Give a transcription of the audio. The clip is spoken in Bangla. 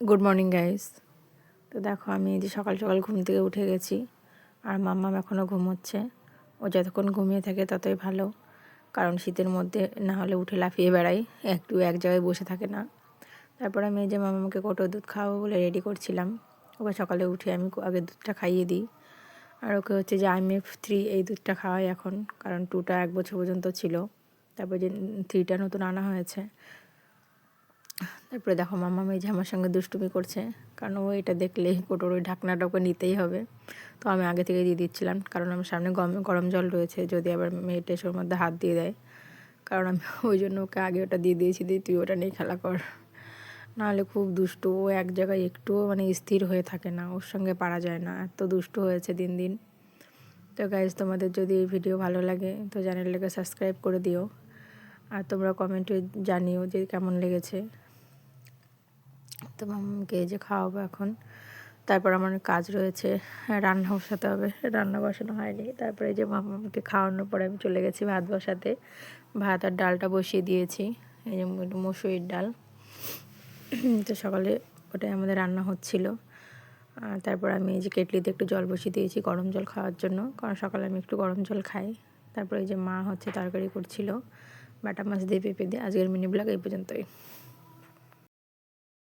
গুড মর্নিং গাইস তো দেখো, আমি যে সকাল সকাল ঘুম থেকে উঠে গেছি, আর মাম্মাম এখনও ঘুমোচ্ছে। ও যতক্ষণ ঘুমিয়ে থাকে ততই ভালো, কারণ শীতের মধ্যে না হলে উঠে লাফিয়ে বেড়াই, একটু এক জায়গায় বসে থাকে না। তারপর আমি এই যে মামাকে কোটো দুধ খাওয়াবো বলে রেডি করছিলাম। ওকে সকালে উঠে আমি আগে দুধটা খাইয়ে দিই। আর ওকে হচ্ছে যে আইএমএফ থ্রি এই দুধটা খাওয়াই এখন, কারণ টুটা এক বছর পর্যন্ত ছিল। তারপর যে থ্রিটা নতুন আনা হয়েছে তারপরে দেখো মামা মেয়ে আমার সঙ্গে দুষ্টুমি করছে, কারণ ও এটা দেখলেই কোটোর ওই ঢাকনাটা ওকে নিতেই হবে। তো আমি আগে থেকে দিয়ে দিচ্ছিলাম, কারণ আমার সামনে গরম গরম জল রয়েছে, যদি আবার মেয়েটা ওর মধ্যে হাত দিয়ে দেয়। কারণ আমি ওই জন্য ওকে আগে ওটা দিয়ে দিয়েছি, দিয়ে তুই ওটা নিয়ে খেলা কর। নাহলে খুব দুষ্টু, ও এক জায়গায় একটুও মানে স্থির হয়ে থাকে না, ওর সঙ্গে পারা যায় না, এত দুষ্টু হয়েছে দিন দিন। তো গাইজ তোমাদের যদি এই ভিডিও ভালো লাগে, তো চ্যানেলটাকে সাবস্ক্রাইব করে দিও। আর তোমরা কমেন্টে জানিও যে কেমন লেগেছে। তো মামাকে যে খাওয়াবো এখন। তারপর আমার কাজ রয়েছে, রান্না বসাতে হবে। রান্না বসানো হয়নি। তারপরে যে মামাকে খাওয়ানোর পরে আমি চলে গেছি ভাত বসাতে। ভাত আর ডালটা বসিয়ে দিয়েছি, এই যে মসুরির ডাল। তো সকালে ওটাই আমাদের রান্না হচ্ছিল। আর তারপর আমি এই যে কেটলিতে একটু জল বসিয়ে দিয়েছি গরম জল খাওয়ার জন্য। কারণ সকালে আমি একটু গরম জল খাই। তারপরে এই যে মা হচ্ছে তরকারি করছিল, বাটা মাছ দিয়ে পেঁপে দিয়ে। আজকের মিনি ব্লগ এই পর্যন্তই।